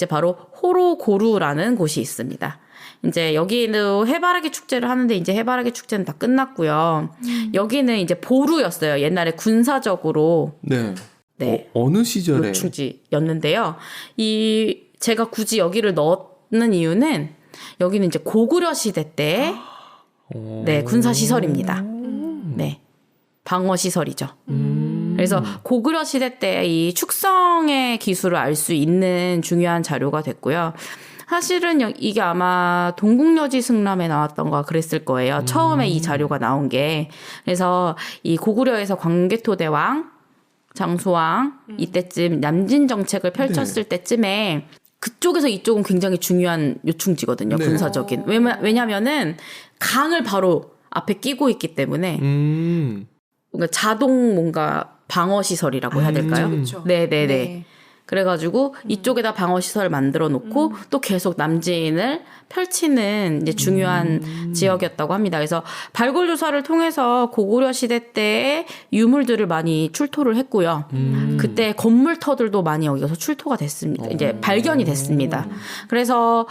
이제 바로 호로고루라는 곳이 있습니다. 이제 여기는 해바라기 축제를 하는데 이제 해바라기 축제는 다 끝났고요. 여기는 이제 보루였어요. 옛날에 군사적으로 네. 네. 어, 느 시절에 요충지였는데요. 이 제가 굳이 여기를 넣는 이유는 여기는 이제 고구려 시대 때 어. 네, 군사 시설입니다. 네. 방어 시설이죠. 음. 그래서 고구려 시대 때 이 축성의 기술을 알 수 있는 중요한 자료가 됐고요. 사실은 여- 이게 아마 동국여지 승람에 나왔던가 그랬을 거예요. 처음에 이 자료가 나온 게. 그래서 이 고구려에서 광개토대왕, 장소왕 이때쯤 남진 정책을 펼쳤을 때쯤에 그쪽에서 이쪽은 굉장히 중요한 요충지거든요. 네. 군사적인. 왜냐, 왜냐면은 강을 바로 앞에 끼고 있기 때문에 음. 뭔가 자동 뭔가 방어 시설이라고 해야 될까요? 음. 네, 네, 네. 네. 그래가지고 이쪽에다 방어 시설을 만들어 놓고 또 계속 남진을 펼치는 이제 중요한 지역이었다고 합니다. 그래서 발굴 조사를 통해서 고구려 시대 때의 유물들을 많이 출토를 했고요. 그때 건물터들도 많이 여기서 출토가 됐습니다. 이제 발견이 됐습니다. 그래서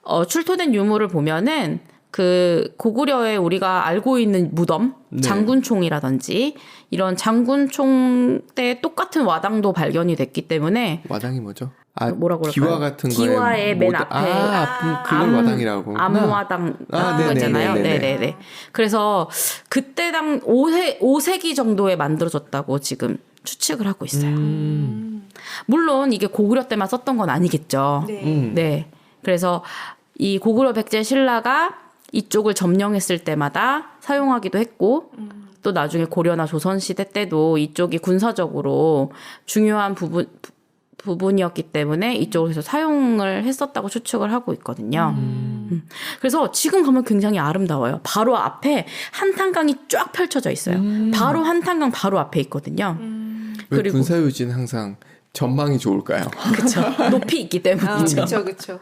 어, 출토된 유물을 보면은 그 고구려에 우리가 알고 있는 무덤, 네. 장군총이라든지 이런 장군총 때 똑같은 와당도 발견이 됐기 때문에 와당이 뭐죠? 아, 뭐라고 그럴까요? 기와 같은 거에 기와의 맨 앞에 아, 음, 그걸 암- 와당이라고. 암와당 아, 아, 있잖아요. 네네네네네. 네네네. 그래서 그때 당 5세, 5세기 정도에 만들어졌다고 지금 추측을 하고 있어요. 음. 물론 이게 고구려 때만 썼던 건 아니겠죠. 네. 음. 네. 그래서 이 고구려 백제 신라가 이쪽을 점령했을 때마다 사용하기도 했고 또 나중에 고려나 조선 시대 때도 이쪽이 군사적으로 중요한 부분 부- 부분이었기 때문에 이쪽에서 사용을 했었다고 추측을 하고 있거든요. 음. 그래서 지금 가면 굉장히 아름다워요. 바로 앞에 한탄강이 쫙 펼쳐져 있어요. 바로 한탄강 바로 앞에 있거든요. 왜 그리고- 군사유지는 항상 전망이 좋을까요? 그렇죠. 높이 있기 아, 때문이죠. 그렇죠, 그렇죠.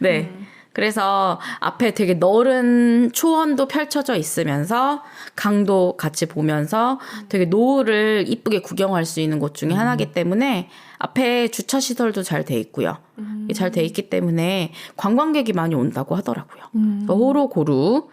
네. 그래서 앞에 되게 넓은 초원도 펼쳐져 있으면서 강도 같이 보면서 되게 노을을 이쁘게 구경할 수 있는 곳 중에 하나이기 때문에 앞에 주차 시설도 잘 돼 있고요. 잘돼 있기 때문에 관광객이 많이 온다고 하더라고요. 그래서 호로고루